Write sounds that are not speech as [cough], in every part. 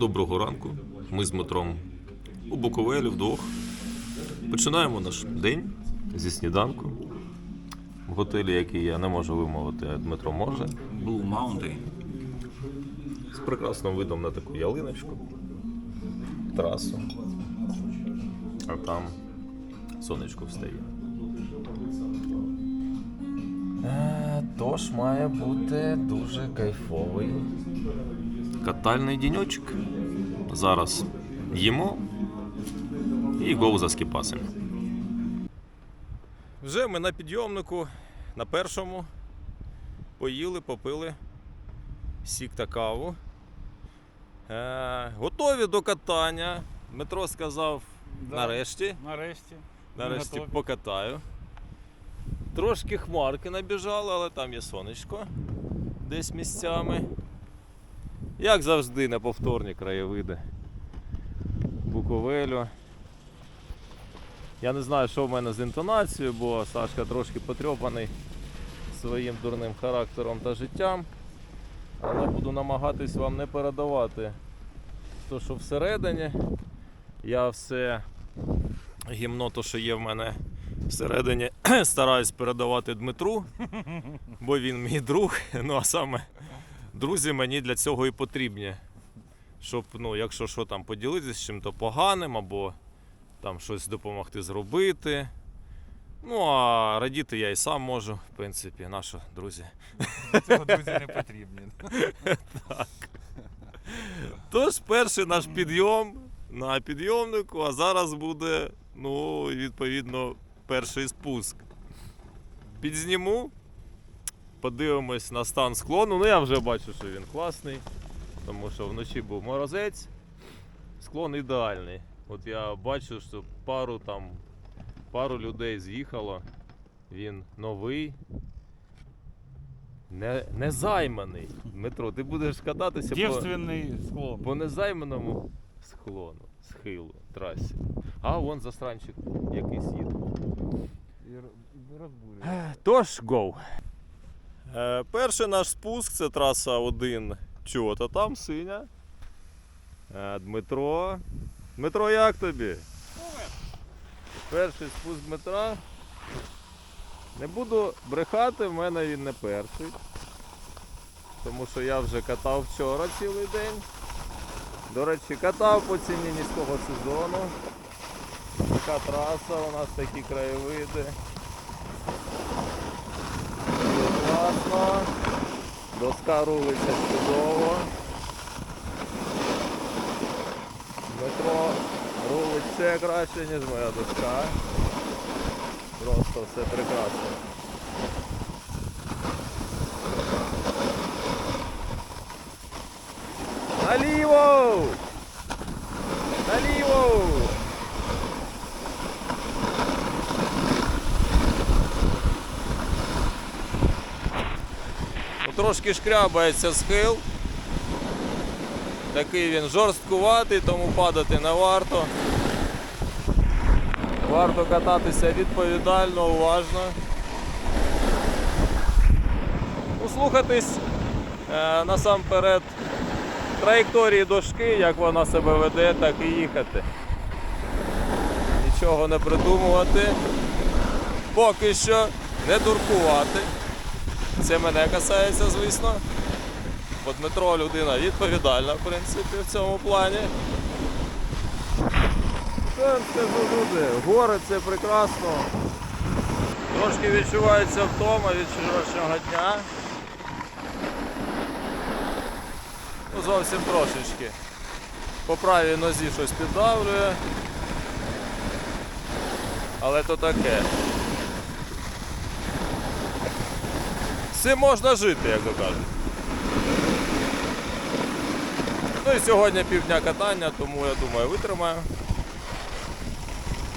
Доброго ранку. Ми з Дмитром у Буковелі вдвох. Починаємо наш день зі сніданку. В готелі, який я не можу вимовити, а Дмитро може. Blue Mountain. З прекрасним видом на таку ялиночку, трасу. А там сонечко встає. Е, Тож має бути дуже кайфовий катальний діньочок. Зараз їмо і гоу за скіпасом. Вже ми на підйомнику на першому поїли, попили сік та каву. Е, готові до катання. Дмитро сказав Да. нарешті. Нарешті. Нарешті готові. покатаю. Трошки хмарки набіжали, але там є сонечко десь місцями. Як завжди, неповторні краєвиди Буковелю. Я не знаю, що в мене з інтонацією, бо Сашка трошки потрьопаний своїм дурним характером та життям. Але буду намагатись вам не передавати то, що всередині. Я все гімно, то, що є в мене всередині, [clears throat] стараюсь передавати Дмитру, [laughs] бо він мій друг. Ну а саме друзі мені для цього і потрібні. Щоб, ну, якщо що там поділитися з чим-то поганим, або там щось допомогти зробити. Ну, а радіти я і сам можу, в принципі, наші друзі. Для Цього друзі не потрібні. Тож перший наш підйом на підйомнику, а зараз буде, ну, відповідно, перший спуск. Підзніму, подивимось на стан склону. Ну, я вже бачу, що він класний, тому що вночі був морозець. Склон ідеальний. От я бачу, що пару там, пару людей з'їхало. Він новий. Не, не займаний. Дмитро, ти будеш кататися по, Дівственний склон. по незайманому склону, схилу, трасі. А вон застранчик якийсь їде. Тож, гоу. Е, перший наш спуск це траса 1 чого-то там синя. Е, Дмитро. Дмитро, як тобі? Перший спуск Дмитра. Не буду брехати, в мене він не перший. Тому що я вже катав вчора цілий день. До речі, катав по ціні низького сезону. Така траса, у нас такі краєвиди. Дуже класно. Доска рулиться чудово. Метро рулить ще краще, ніж моя доска. Просто все прекрасно. Наліво! Ну, Трошки шкрябається схил. Такий він жорсткуватий, тому падати не варто. Варто кататися відповідально, уважно. Ну, слухатись е, насамперед траєкторії дошки, як вона себе веде, так і їхати. Нічого не придумувати. Поки що не дуркувати. Це мене касається, звісно. Бо Дмитро людина відповідальна, в принципі, в цьому плані. Скажу, люди, гори це прекрасно. Трошки відчувається втома від вчорашнього дня. Ну, зовсім трошечки. По правій нозі щось піддавлює. Але то таке. Цим можна жити, як то кажуть. Ну і сьогодні півдня катання, тому я думаю витримаю.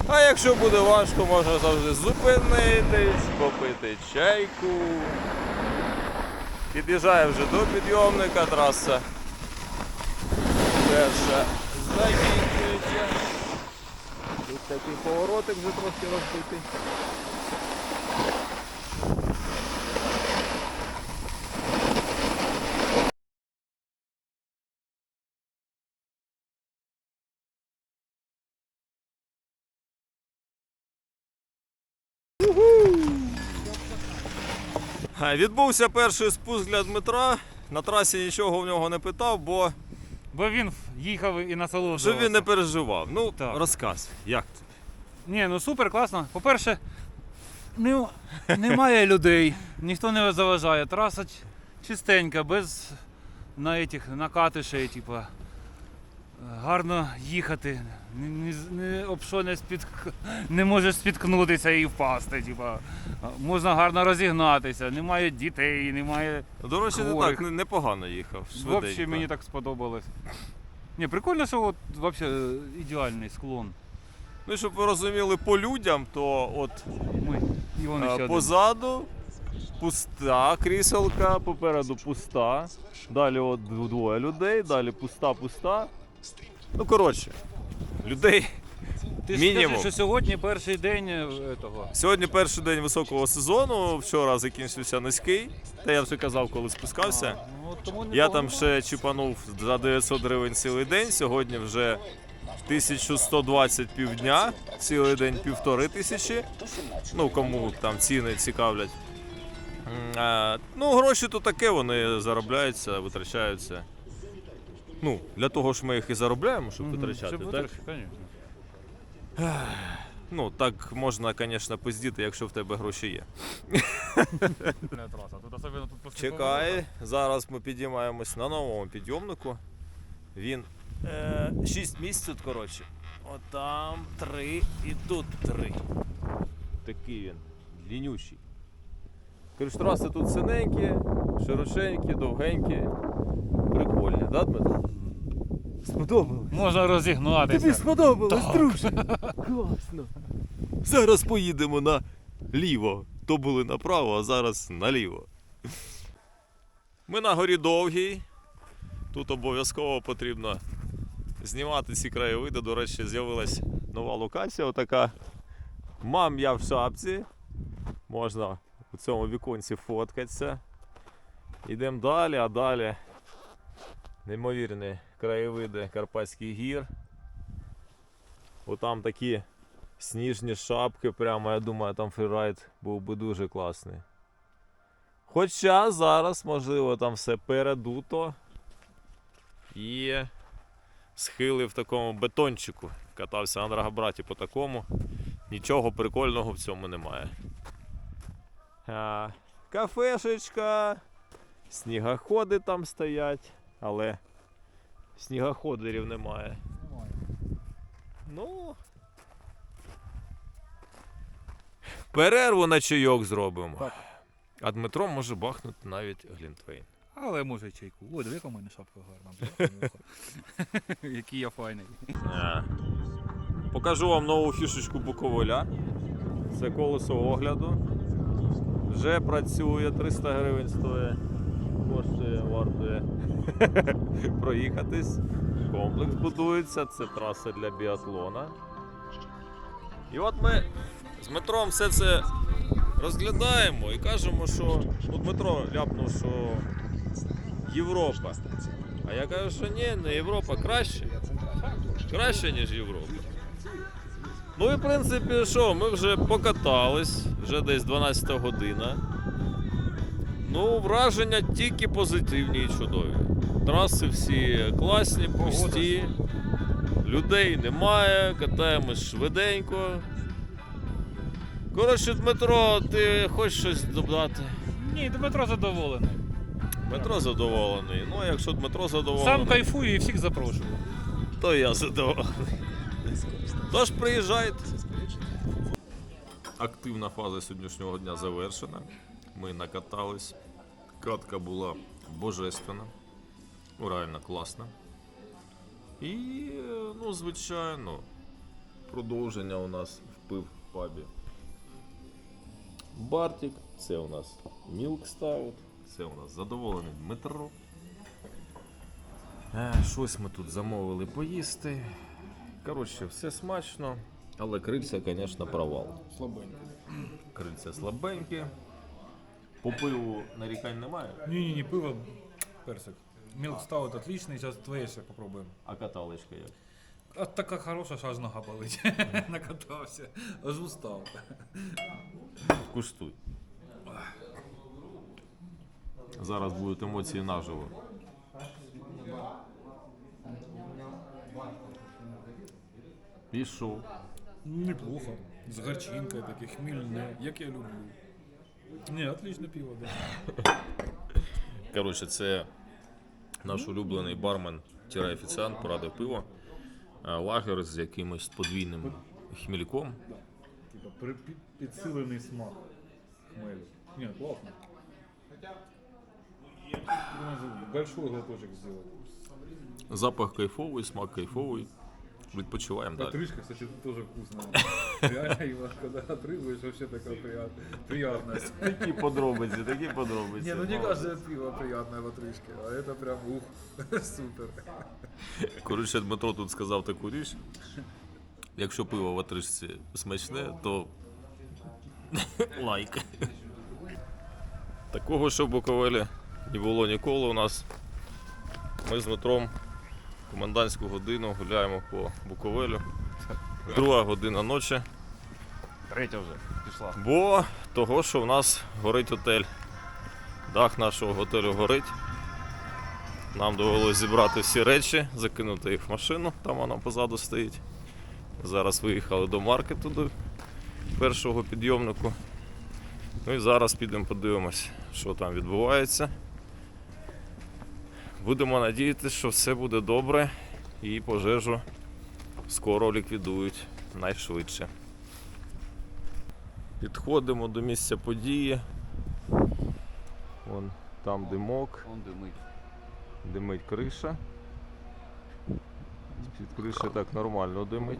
А якщо буде важко, можна завжди зупинитись, попити чайку. Під'їжджає вже до підйомника, траса перша закінчується. Тут такий поворотик вже трошки розбитий. Відбувся перший спуск для Дмитра. На трасі нічого в нього не питав, бо Бо він їхав і насолоджувався. щоб він не переживав. Ну, Так. розказ, як ти? Ні, ну супер, класно. По-перше, не, немає людей, ніхто не заважає. Траса ч- чистенька, без на этих, накатишей, типа. Гарно їхати, ні, ні, об що не, спід... не можеш спіткнутися і впасти. Типа. Можна гарно розігнатися, немає дітей, немає. До речі, не так, непогано їхав. Взагалі мені так сподобалось. Ні, прикольно, що от, вообще, ідеальний склон. Ну, щоб ви розуміли по людям, то от Ми. І вони е, ще один. позаду пуста кріселка, попереду пуста. Далі от двоє людей, далі пуста, пуста. Ну, коротше, людей. Ти ж мінімум. скажи, що сьогодні перший день е, того. Сьогодні перший день високого сезону. Вчора закінчився низький. Та я вже казав, коли спускався. А, ну, тому Я там ще чіпанув за 900 гривень цілий день. Сьогодні вже 1120 півдня, цілий день півтори тисячі. Ну, кому там ціни цікавлять. М, а, Ну, гроші то таке, вони заробляються, витрачаються. Ну, для того ж ми їх і заробляємо, щоб витрачати, так? Ну, так можна, звісно, пиздіти, якщо в тебе гроші є. Чекай, зараз ми підіймаємось на новому підйомнику. Він е, 6 місць тут, коротше. Отам 3 і тут 3. Такий він, длиннющий. Коротше, тут синенькі, широченькі, довгенькі. Прикольні, да, Дмитро? Сподобалось. Можна розігнатися. сподобалось, друже. [laughs] Класно. Зараз поїдемо наліво. То були направо, а зараз наліво. Ми на горі довгій. Тут обов'язково потрібно знімати ці краєвиди. До речі, з'явилась нова локація. Отака. Мам, я в шапці. Можна у цьому віконці фоткатися. Йдемо далі, а далі неймовірні краєвиди Карпатських гір. Отам такі сніжні шапки, прямо я думаю, там фрірайд був би дуже класний. Хоча зараз, можливо, там все передуто. І схили в такому бетончику. Катався на Драгобраті по такому. Нічого прикольного в цьому немає. А, кафешечка. Снігоходи там стоять, але снігоходерів немає. Ну. Перерву на чайок зробимо. Так. А Дмитро може бахнути навіть Глінтвейн. Але може й чайку. Ой, диви, яка в мене шапка гарна. [laughs] Який я файний. Покажу вам нову фішечку Буковеля. Це колесо огляду. Вже працює, 300 гривень стоїть. Коштує, вартує [laughs] проїхатись. Комплекс будується, це траса для біатлона. І от ми з Дмитром все це розглядаємо і кажемо, що ну, Дмитро ляпнув, що Європа. А я кажу, що ні, не Європа краще. Краще, ніж Європа. Ну і в принципі, що, ми вже покатались, вже десь 12 година. Ну, враження тільки позитивні і чудові. Траси всі класні, пусті, людей немає, катаємось швиденько. Коротше, Дмитро, ти хочеш щось додати? Ні, Дмитро задоволений. Дмитро задоволений. Ну, а якщо Дмитро задоволений, Сам кайфую і всіх запрошую. то я задоволений. Тож приїжджайте. Активна фаза сьогоднішнього дня завершена. Ми накатались. Катка була божественна. Ну, реально класна. І, ну, звичайно, продовження у нас впив в пабі. Бартік, це у нас Milk Stout, це у нас задоволений Дмитро. Е, Щось ми тут замовили поїсти. Коротше, все смачно, але крильця, звісно, провал. Слабенько. Крильця слабенькі. По пиву нарікань немає, Не-не-не, пиво персик. Милк стаут отличный, сейчас твоє ще попробуємо. а каталочка як. А така хороша, що аж нога болить. [laughs] Накатався, аж устав. Куштуй. Зараз будуть емоції наживо. Пішов. Неплохо. З горчинкою таке хмільне, як я люблю. Ні, отличне пиво, да. Коротше, це наш улюблений бармен офіціант порадив пиво. Е, Лагер з якимось подвійним хмільком. Типа при, під, підсилений смак хмелю. Ні, класно. Можно Большой глоточек сделать. Запах кайфовий, смак кайфовий. Відпочиваємо далі. Отрыжка, кстати, тоже вкусная. [laughs] Реально, его, когда отрыгиваешь, вообще такая приятная, приятность. Такі подробиці, такі подробиці. Не, ну не каждое пиво приятное в отрыжке, а это прям ух, [laughs] супер. Коротше, Дмитро тут сказав таку річ. Якщо пиво в отрижці смачне, то лайк. Такого, що в Буковелі не було ніколи у нас. Ми з Дмитром комендантську годину гуляємо по Буковелю. Друга година ночі. Третя вже пішла. Бо того, що в нас горить готель. Дах нашого готелю горить. Нам довелося зібрати всі речі, закинути їх в машину, там вона позаду стоїть. Зараз виїхали до маркету до першого підйомнику. Ну і зараз підемо подивимось, що там відбувається. Будемо надіятися, що все буде добре і пожежу скоро ліквідують найшвидше. Підходимо до місця події. Вон там димок, Он димить. димить криша. З-під криші так нормально димить.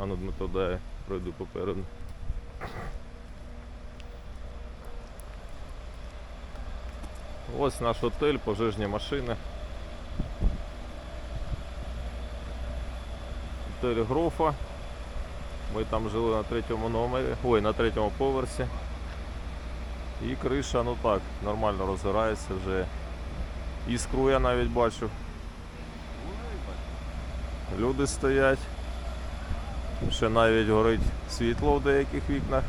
А ну Дмитро, дай пройду попереду. Ось наш отель, пожежні машини. Готель Грофа. Ми там жили на третьому номері, ой, на третьому поверсі. І криша, ну так, нормально розгорається вже. Іскру я навіть бачу. Люди стоять. Ще навіть горить світло в деяких вікнах.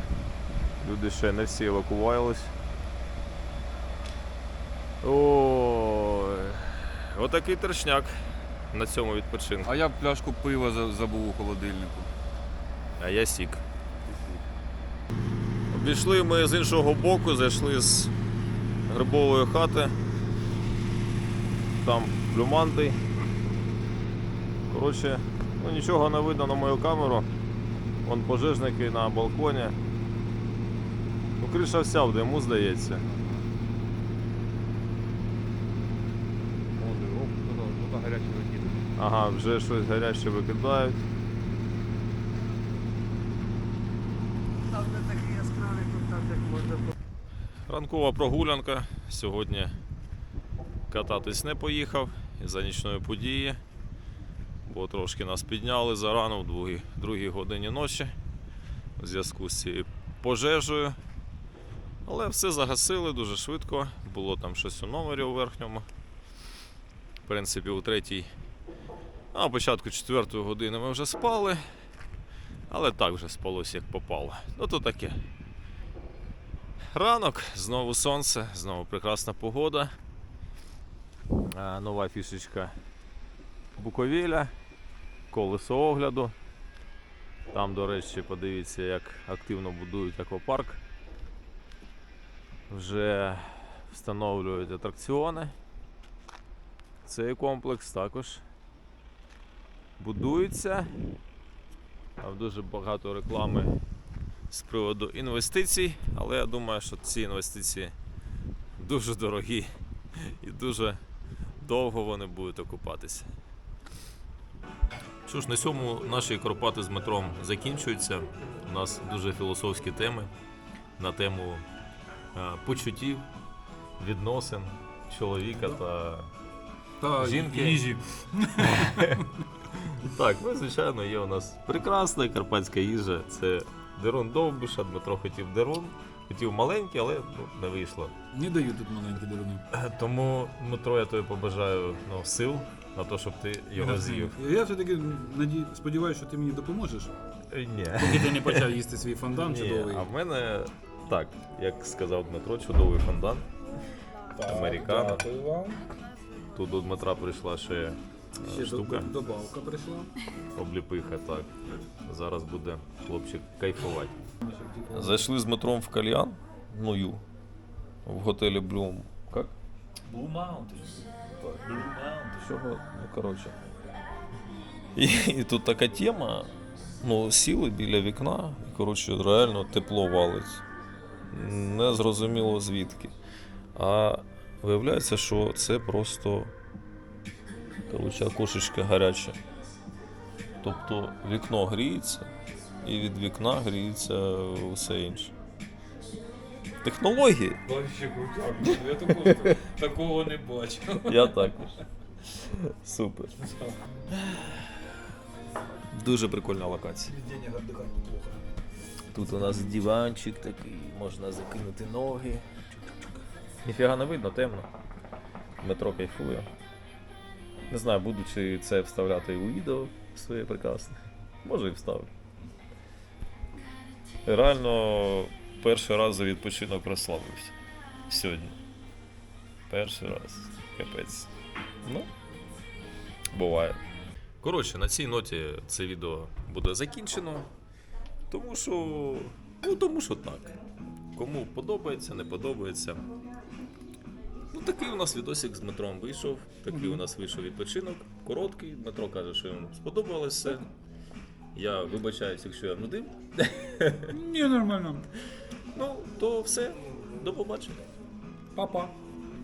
Люди ще не всі евакувались. Ой. Отакий тершняк на цьому відпочинку. А я пляшку пива за- забув у холодильнику. А я сік. Обійшли ми з іншого боку, зайшли з грибової хати. Там блюмантий. Коротше, ну нічого не видно на мою камеру. Вон пожежники на балконі. Ну, криша вся в диму, здається. Тут гарячий викидає. Ага, вже щось гаряче викидають. Там не такий яскравий контакт, як можна Ранкова прогулянка. Сьогодні кататись не поїхав із-за нічної події, бо трошки нас підняли зарано в другій, другій годині ночі у зв'язку з цією пожежею. Але все загасили дуже швидко. Було там щось у номері у верхньому. В принципі, у третій, а початку четвертої години ми вже спали. Але так вже спалося, як попало. Ну то таке. Ранок, знову сонце, знову прекрасна погода. Нова фішечка Буковіля, колесо огляду. Там, до речі, подивіться, як активно будують аквапарк. Вже встановлюють атракціони. Цей комплекс також будується. Там дуже багато реклами з приводу інвестицій, але я думаю, що ці інвестиції дуже дорогі і дуже довго вони будуть окупатися. Що ж, на цьому наші Карпати з метром закінчуються. У нас дуже філософські теми на тему е, почуттів, відносин чоловіка та Та, Жінки. їжі. [laughs] Так, ну звичайно, є у нас прекрасна карпатська їжа. Це Дерун Довбиша, Дмитро хотів Дерун, хотів маленький, але ну, не вийшло. Не дають тут маленькі деруни. Тому, Дмитро, я тобі побажаю ну, сил на те, щоб ти його з'їв. Я все-таки наді... сподіваюся, що ти мені допоможеш Ні. Поки ти не почав [laughs] їсти свій фондан Ні, чудовий. а в мене так, як сказав Дмитро, чудовий фондан. Американо. Дякую вам. Тут до Дмитра прийшла ще, е, Ще штука, до- добавка прийшла. обліпиха, так. Зараз буде хлопчик кайфувати. Зайшли з Дмитром в кальян, ну ю, в готелі Bloom. Як? Blue Mountains. Blue Mountains. Чого? Ну, коротше. І, і тут така тема. Ну, сіли біля вікна, і, коротше, реально тепло валить. Не зрозуміло звідки. А виявляється, що це просто коротше, окошечко гаряче. Тобто вікно гріється, і від вікна гріється все інше. Технології Я такого, такого не бачив. Я також. Супер. Дуже прикольна локація. Тут у нас диванчик такий, можна закинути ноги. Ніфіга не видно, темно. Метро кайфує. Не знаю, буду чи це вставляти у відео своє прекрасне. Може і вставлю. Реально перший раз за відпочинок розслабився. Сьогодні. Перший раз. Капець. Ну, буває. Коротше, на цій ноті це відео буде закінчено. Тому що. Ну, тому що так. Кому подобається, не подобається. Ну, такий у нас відосик з Дмитром вийшов. Такий у нас вийшов відпочинок. Короткий. Дмитро каже, що йому сподобалось все. Я вибачаюсь, якщо я нудив. Ні, нормально. Ну, то все. До побачення. Па-па.